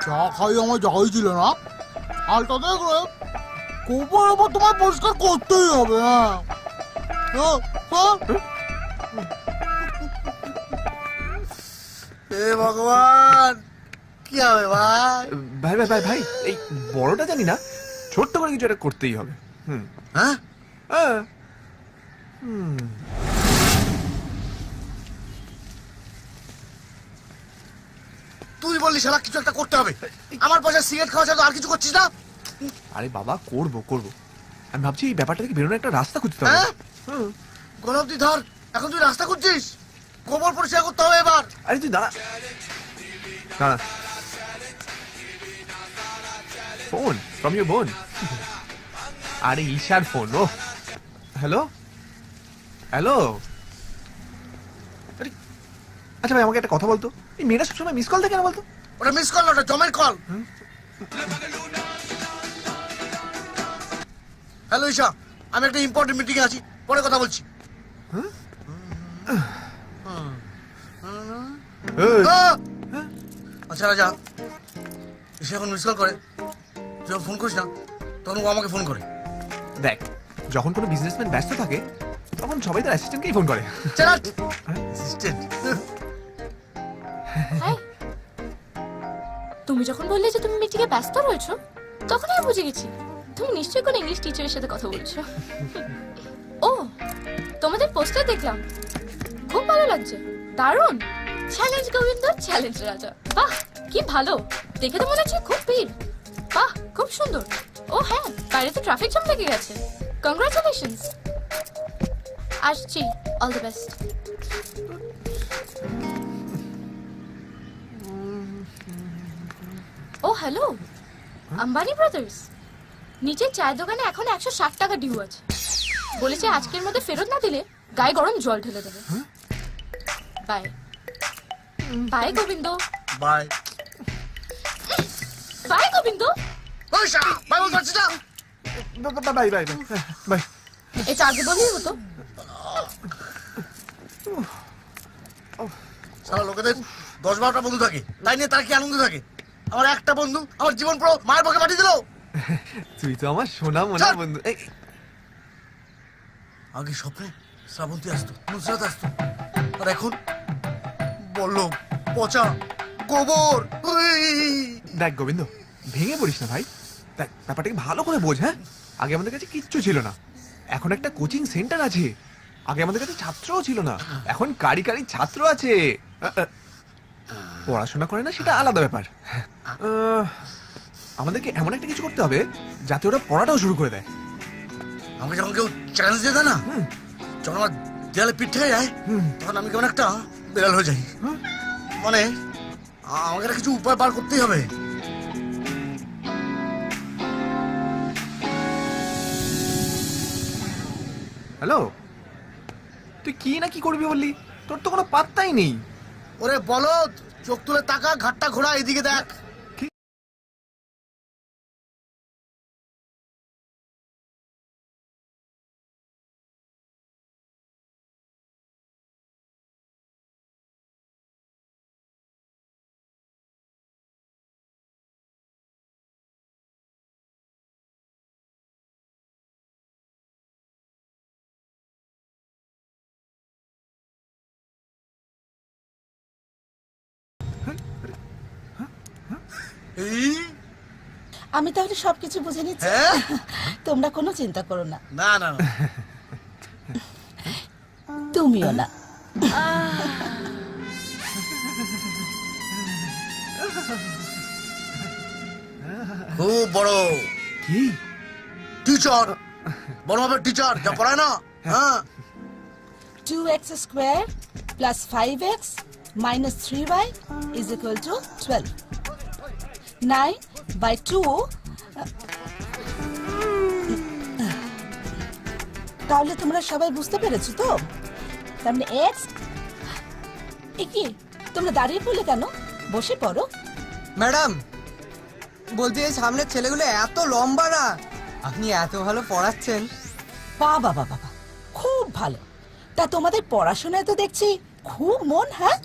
চা খাই আমার যাই ছিল না হালটা দেখলে কোপার এবার তোমায় পরিষ্কার করতেই হবে হ্যাঁ। হ্যাঁ, হ্যাঁ। হে ভগবান কি হবে ভাই? ভাই ভাই ভাই ভাই এই বড়টা জানি না ছোট্ট করে কিছু একটা করতেই হবে হুম। হ্যাঁ? হ্যাঁ। হুম। তুই বললি শালা কিছু একটা করতে হবে। আমার পয়সা সিগারেট খাওয়া ছাড়া আর কিছু করছিস না? আরে বাবা করব করব। আমি ভাবছি এই ব্যাপারটা থেকে বেরোনোর একটা রাস্তা খুঁজতে হবে। হ্যাঁ? হুম। গোলাপ দি ধর এখন তুই রাস্তা খুঁজছিস? গোবর পরিষ্কার করতে হবে এবার। আরে তুই দাঁড়া। দাঁড়া। ফোন ফ্রম ইউর বোন। আরে ঈশার ফোন ও হ্যালো? হ্যালো? আচ্ছা ভাই আমাকে একটা কথা বলতো? এই মেয়েরা সবসময় মিস কল দেয় কেন বলতো? ওটা মিস কল ওটা জমের কল হ্যালো ঈশা আমি একটা ইম্পর্টেন্ট মিটিং আছি। পরে কথা বলছি। আচ্ছা রাজা ঈশা এখন মিস কল করে। যখন ফোন করিস না তখন ও আমাকে ফোন করে। দেখ যখন কোনো বিজনেসম্যান ব্যস্ত থাকে তখন সবাই তার অ্যাসিস্ট্যান্টকেই ফোন করে। অ্যাসিস্ট্যান্ট তুমি যখন বললে যে তুমি মিটিংয়ে ব্যস্ত রয়েছো তখন আমি বুঝে গেছি। তুমি নিশ্চয়ই কোনো ইংলিশ টিচারের সাথে কথা বলছো। ও, তোমাদের পোস্টার দেখলাম। খুব ভালো লাগছে। দারুণ। চ্যালেঞ্জ গোবিন্দ চ্যালেঞ্জ রাজা। বাহ, কি ভালো। দেখে তো মনে হচ্ছে খুব ভিড়। বাহ, খুব সুন্দর। ও হ্যাঁ বাইরে তো ট্রাফিক জ্যাম লেগে গেছে। কংগ্রাচুলেশনস আসছি। অল দ্য বেস্ট ও হ্যালো আম্বানি ব্রাদার্স নিচের চায়ের দোকানে এখন একশো ষাট টাকা ডিউ আছে। বলেছে আজকের মধ্যে ফেরত না দিলে গায়ে গরম জল ঢেলে দেবে। Bye bye Gobinda. Bye bye Gobinda. Bye bye bye এটা আগে বললেই হতো সারা লোকেদের দশ বারোটা বন্ধু থাকে। তাই নিয়ে তার কি আনন্দ থাকে? আমার একটা বন্ধু আমার জীবন পুরো মায়ের পক্ষে পাঠিয়ে দিল। তুই তো আমার সোনা মনে বন্ধু। আগে স্বপ্নে শ্রাবন্তী আসতো নুসরাত আসতো। আর এখন বলল পচা গোবর। দেখ গোবিন্দ ভেঙে পড়িস না ভাই। দেখ ব্যাপারটাকে ভালো করে বোঝ হ্যাঁ? আগে আমাদের কাছে কিচ্ছু ছিল না। এখন একটা কোচিং সেন্টার আছে। আগে আমাদের কাছে ছাত্রও ছিল না। এখন কারি কারি ছাত্র আছে। পড়াশোনা করে না সেটা আলাদা ব্যাপার। আহ, আমাদেরকে এমন একটা কিছু করতে হবে যাতে ওরা পড়াটাও শুরু করে দেয়। আমাকে যখন কেউ চ্যালেঞ্জ দিয়ে দেয় না হুম। যখন আমার দেয়ালে পিঠ থেকে যায় হুম। তখন আমি কেমন একটা বেড়াল হয়ে যাই। হুম। মানে আ- আমাকে একটা কিছু উপায় বার করতেই হবে। হ্যালো? তুই কি না কি করবি বললি? তোর তো কোনো পাত্তাই নেই। ওরে বলদ চোখ তুলে তাকা ঘাটটা ঘোড়া এদিকে দেখ। আমি তাহলে সবকিছু বুঝে নিচ্ছি। হ্যাঁ? তোমরা কোনো চিন্তা করো না। না না না। তুমিও না। খুব বড়। কি? টিচার। বড় হবে টিচার যা পড়ায় না? হ্যাঁ। Two x square plus five x minus three y is equal to twelve nine by two তাহলে তোমরা সবাই বুঝতে পেরেছ তো? তার মানে এক্স কি তোমরা দাঁড়িয়ে পড়লে কেন? বসে পড়ো। ম্যাডাম বলতে এই সামনের ছেলেগুলো এত লম্বা না। আপনি এত ভালো পড়াচ্ছেন। বাবা বাবা বাবা খুব ভালো। তা তোমাদের পড়াশোনায় তো দেখছি খুব মন হ্যাঁ?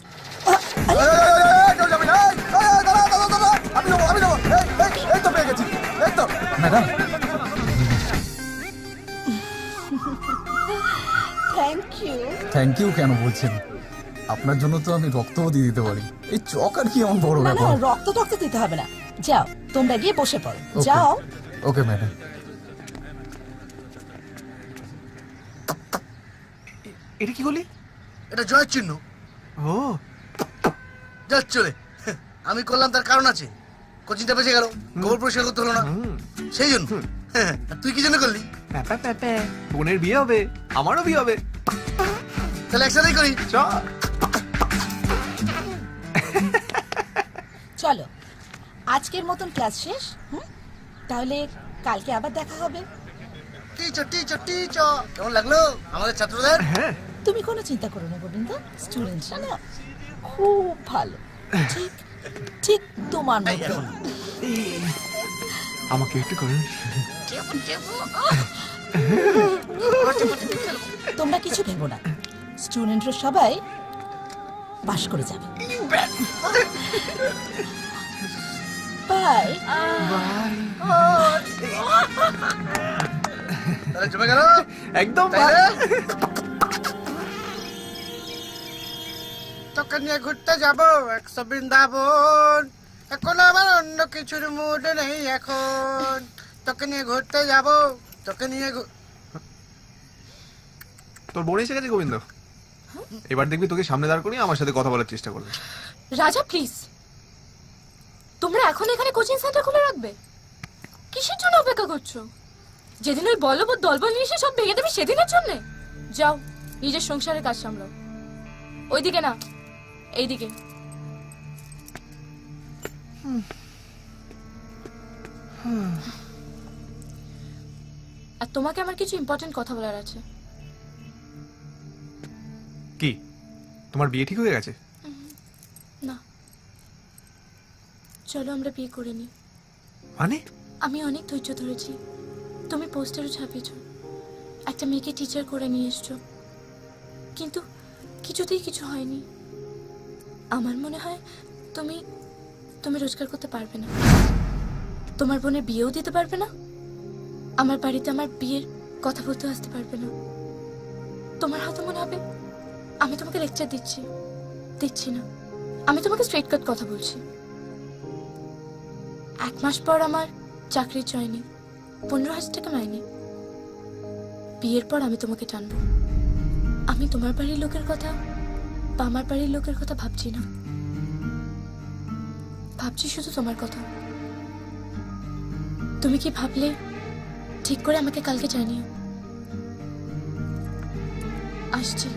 আ, আরে, এই, এই, এই, এই, কেউ এই, আপনি madam. Thank you thank you কেন বলছেন? আপনার জন্য তো আমি রক্তও দিয়ে দিতে পারি। এই চক আর কি আমার বড় ব্যাপার? রক্ত টক্ত দিতে হবে না। যাও তোমরা গিয়ে বসে পড়ো। যাও। ওকে ম্যাডাম এটা কি করলি এটা জয়ের চিহ্ন। ও। যা চলে আমি করলাম তার কারণ আছে। কোচিংটা বেঁচে গেল। গোবর পরিষ্কার করতে হলো না। হুম। সেই জন্য। আর তুই কি জন্য করলি? বোনের বিয়ে হবে। আমারও বিয়ে হবে। তাহলে একসাথেই করি। চ চলো। আজকের মতন ক্লাস শেষ হুম? তাহলে কালকে আবার দেখা হবে। Teacher teacher teacher. কেমন লাগল আমাদের ছাত্রদের? হ্যাঁ। তুমি কোনো চিন্তা করো না গোবিন্দ। স্টুডেন্টরা না খুব ভালো। ঠিক ঠিক তোমার মতো। আমাকে একটু করুন তোমরা কিছু ভেবো না। স্টুডেন্টরা সবাই পাশ করে যাবে। বাই জমে গেল। একদম তোকে নিয়ে ঘুরতে যাব একশো বৃন্দাবন। এখন আমার অন্য কিছুর মুড নেই এখন। তোকে নিয়ে ঘুরতে যাব তোকে নিয়ে তোর বোন এসে গেছে গোবিন্দ? এবার দেখবি তোকে সামনে দাঁড় করিয়ে আমার সাথে কথা বলার চেষ্টা করবে। রাজা প্লিজ তোমরা এখন এখানে কোচিং সেন্টার খুলে রাখবে? কিসের জন্য অপেক্ষা করছ? যেদিন ওই বলবৎ দলবল নিয়ে সব ভেঙে দেবে সেদিনের জন্য? যাও নিজের সংসারের কাজ সামলাও। ওইদিকে না এইদিকে। আর তোমাকে আমার কিছু ইম্পর্টেন্ট কথা বলার আছে। কি? তোমার বিয়ে ঠিক হয়ে গেছে? না। চলো আমরা বিয়ে করে নিই। মানে? আমি অনেক ধৈর্য ধরেছি। তুমি পোস্টারও ছাপিয়েছ। একটা মেয়েকে টিচার করে নিয়ে এসছো। কিন্তু কিছুতেই কিছু হয়নি। আমার মনে হয় তুমি তুমি রোজগার করতে পারবে না। তোমার বোনের বিয়েও দিতে পারবে না। আমার বাড়িতে আমার বিয়ের কথা বলতে আসতে পারবে না। তোমার হয়তো মনে হবে, আমি তোমাকে লেকচার দিচ্ছি দিচ্ছি না। আমি তোমাকে স্ট্রেট কাট কথা বলছি। এক মাস পর আমার চাকরি জয়নি, পনেরো হাজার টাকা মাইনে বিয়ের পর আমি তোমাকে টানবো। আমি তোমার বাড়ির লোকের কথা আমার বাড়ির লোকের কথা ভাবছি না। ভাবছি শুধু তোমার কথা। তুমি কি ভাবলে ঠিক করে আমাকে কালকে জানিও। আসছি।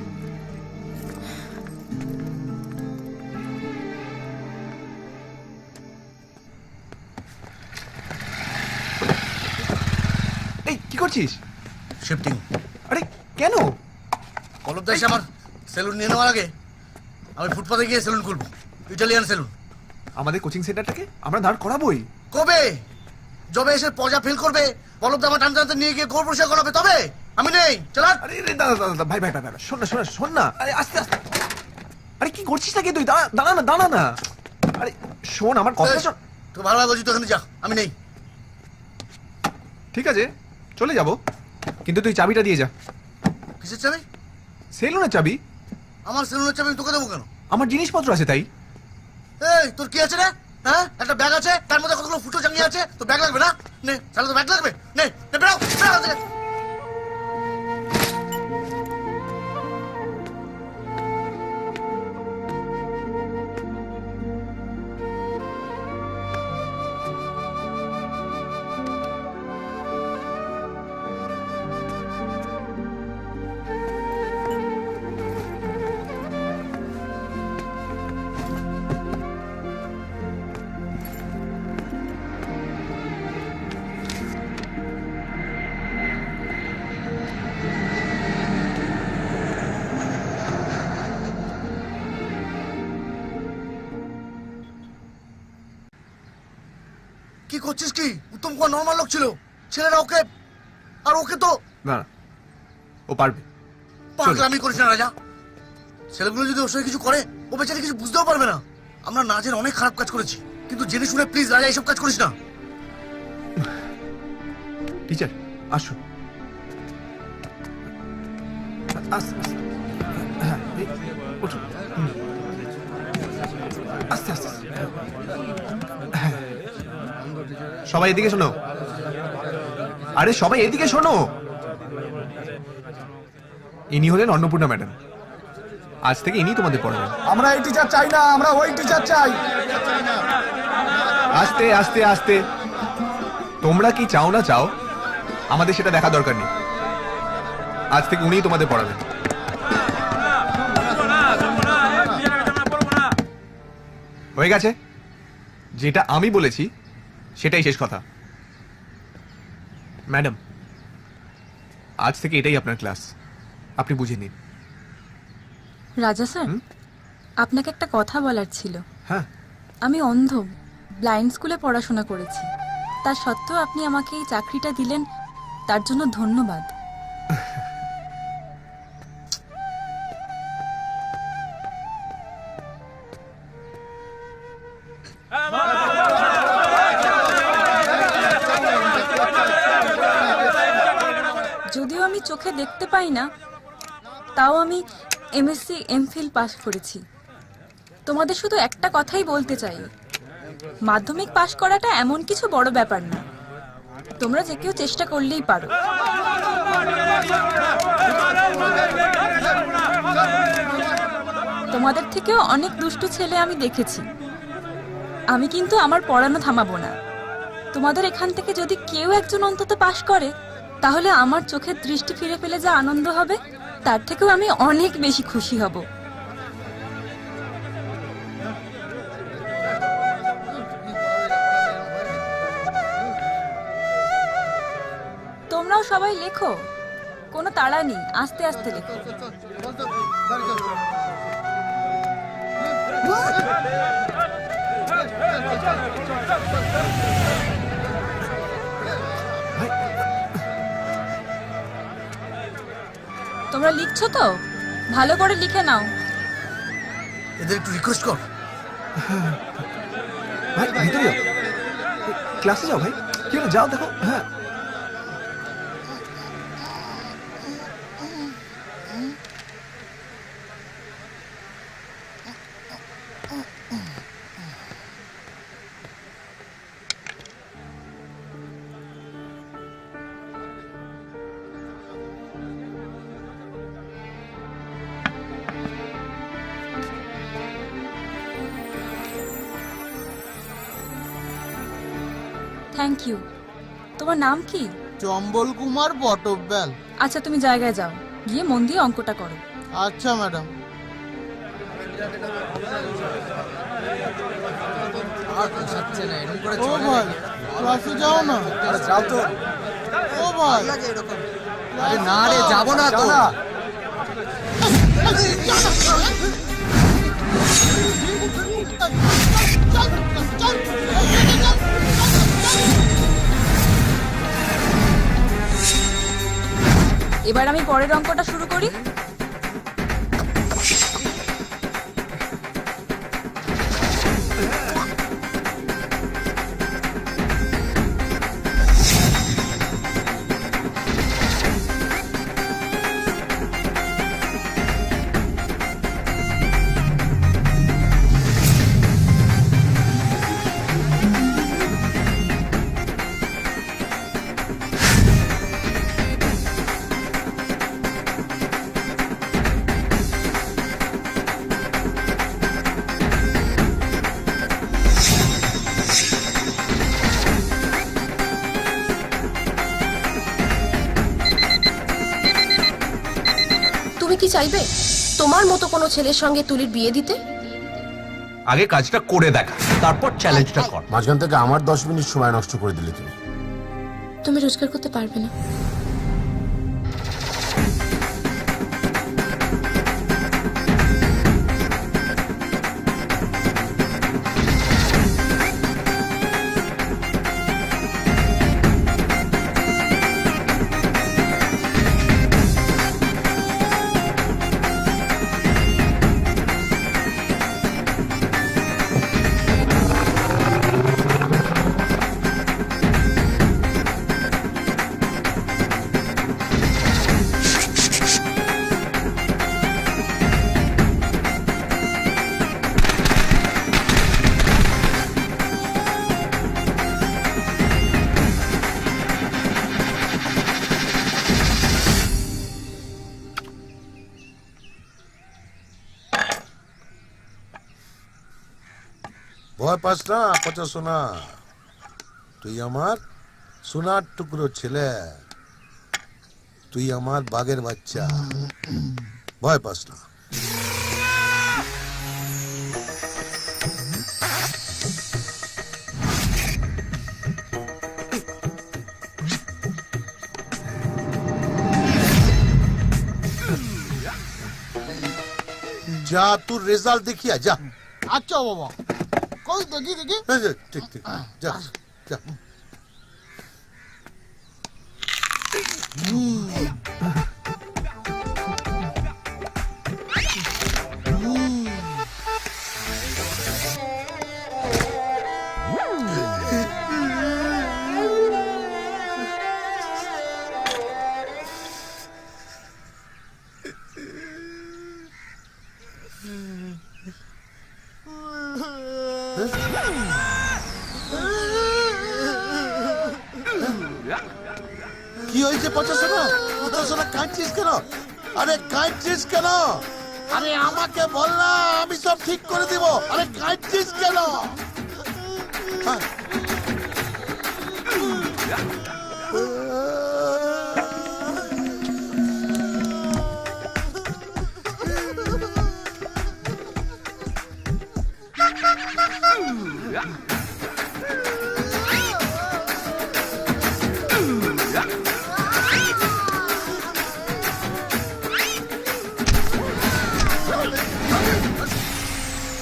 এই কি করছিস? শিফটিং আরে কেন? কলব এসে আমার সেলুন নিয়ে নেওয়ার আগে আমি ফুটপাতে গিয়ে সেলুন খুলবো ইটালিয়ান সেলুন আমাদের কোচিং সেন্টারটাকে আমরা দাঁড় করাবোই। কবে? যবে এসে পজা ফিল করবে পলব দামা টানতে টানতে নিয়ে গিয়ে গোর পরিষ্কার করাবে তবে? আমি নেই চলা আরে রে দাদা দাদা ভাই ভাই ভাই ভাই, শোন না শোন না শোন না। আরে আস্তে আস্তে। আরে কি করছিস নাকি তুই? দাঁড়া দাঁড়া না দাঁড়া না। আরে শোন আমার কথা শোন। তো ভালো বলছি তো এখানে যা আমি নেই। ঠিক আছে চলে যাব। কিন্তু তুই চাবিটা দিয়ে যা। কিসের চাবি? সেলুনের চাবি। আমার সেলুন হচ্ছে আমি তোকে দেবো কেন? আমার জিনিসপত্র আছে তাই। এই তোর কি আছে রে? হ্যাঁ? একটা ব্যাগ আছে? তার মধ্যে কতগুলো ফুটো চাঙ্গি আছে? তো ব্যাগ লাগবে না? নে তাহলে তো ব্যাগ লাগবে। করছিস কি? উত্তম কুমার নর্মাল লোক ছিল। ছেলেরা ওকে আর ওকে তো না না। ও পারবে। পাগলামি করিস না রাজা। ছেলেগুলো যদি ওর সঙ্গে কিছু করে ও বেচারি কিছু বুঝতেও পারবে না। আমরা না জেনে অনেক খারাপ কাজ করেছি। কিন্তু জেনে শুনে প্লিজ রাজা এইসব কাজ করিস না। টিচার আসুন। আস্তে আস্তে হ্যাঁ। আস্তে আস্তে আস্তে। হ্যাঁ। সবাই এদিকে শোনো। আরে সবাই এদিকে শোনো। ইনি হলেন অন্নপূর্ণা ম্যাডাম। আজ থেকে ইনি তোমাদের পড়াবেন। আমরা এই টিচার চাই না আমরা ওই টিচার চাই। আস্তে আস্তে আস্তে। তোমরা কি চাও না চাও আমাদের সেটা দেখা দরকার নেই। আজ থেকে উনিই তোমাদের পড়াবেন। হয়ে গেছে। যেটা আমি বলেছি সেটাই শেষ কথা। ম্যাডাম আজ থেকে এটাই আপনার ক্লাস। আপনি বুঝে নিন। রাজা স্যার আপনাকে একটা কথা বলার ছিল। হ্যাঁ। আমি অন্ধ ব্লাইন্ড স্কুলে পড়াশোনা করেছি। তা সত্ত্বেও আপনি আমাকে এই চাকরিটা দিলেন তার জন্য ধন্যবাদ। চোখে দেখতে পাই না, তাও আমি এমএসসি এমফিল পাস করেছি। তোমাদের শুধু একটা কথাই বলতে চাই। মাধ্যমিক পাশ করাটা এমন কিছু বড় ব্যাপার না। তোমরা যে কেউ চেষ্টা করলেই পারো। তোমাদের থেকেও অনেক দুষ্টু ছেলে আমি দেখেছি। আমি কিন্তু আমার পড়ানো থামাবো না। তোমাদের এখান থেকে যদি কেউ একজন অন্তত পাশ করে তাহলে আমার চোখের দৃষ্টি ফিরে পেলে যা আনন্দ হবে তার থেকেও আমি অনেক বেশি খুশি হব তোমরাও সবাই লেখো কোনো তাড়া নেই আস্তে আস্তে লেখো তোমরা লিখছো তো? ভালো করে লিখে নাও। এদের একটু রিকোয়েস্ট কর। ভাই, ভিতরে যাও। ক্লাসে যাও ভাই। কি যাও দেখো। হ্যাঁ। থ্যাংক ইউ তোমার নাম কি? চম্বল কুমার বটব্যাল। আচ্ছা তুমি জায়গায় যাও। গিয়ে মন দিয়ে অঙ্কটা করো। আচ্ছা ম্যাডাম। ও ভাই ক্লাসে যাও না? যাও তো। ও ভাই না রে যাব না তো। এবার আমি পরের অঙ্কটা শুরু করি। চাইবে তোমার মতো কোনো ছেলের সঙ্গে তুলির বিয়ে দিতে? আগে কাজটা করে দেখা তারপর চ্যালেঞ্জটা কর। মাঝখান থেকে আমার দশ মিনিট সময় নষ্ট করে দিলে তুমি। তুমি রোজগার করতে পারবে না। ভয় পাস না পচা সোনা তুই আমার সোনার টুকরো ছেলে। তুই আমার বাঘের বাচ্চা। ভয় পাস না। যা তোর রেজাল্ট দেখিয়া, যা। আচ্ছা বাবা। দেখি দেখি ঠিক ঠিক যা যা কি হয়েছে পচা সোনা? পচা সোনা কাঁদছিস কেন? আরে কাঁদছিস কেন? আরে আমাকে বল না, আমি সব ঠিক করে দিব। আরে কাঁদছিস কেন? হ্যাঁ।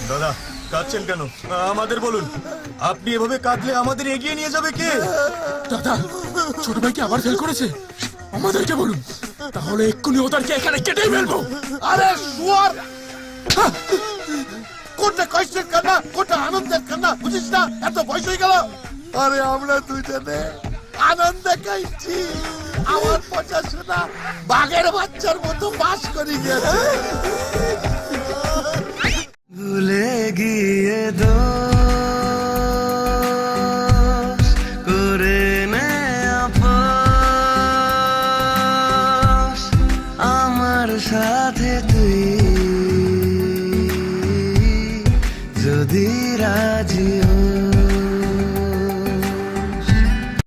দাদা কাঁদছেন কেন? আমাদের বলুন আপনি এভাবে কাঁদলে আমাদের এগিয়ে নিয়ে যাবে কে? দাদা ছোট ভাই কি আবার ফেল করেছে? আমাদেরকে বলুন তাহলে এক্ষুনি ওদেরকে এখানে কেটেই ফেলব। আরে শুয়ার! কোনটা কষ্টের কান্না, কোনটা আনন্দের কান্না, বুঝিস না? এত বয়স হয়ে গেল। আরে, আমরা দুজনে আনন্দে খাইছি আমার পচা শোনা বাঘের বাচ্চার মতো বাস করি গেছে। ভুলে গিয়ে দো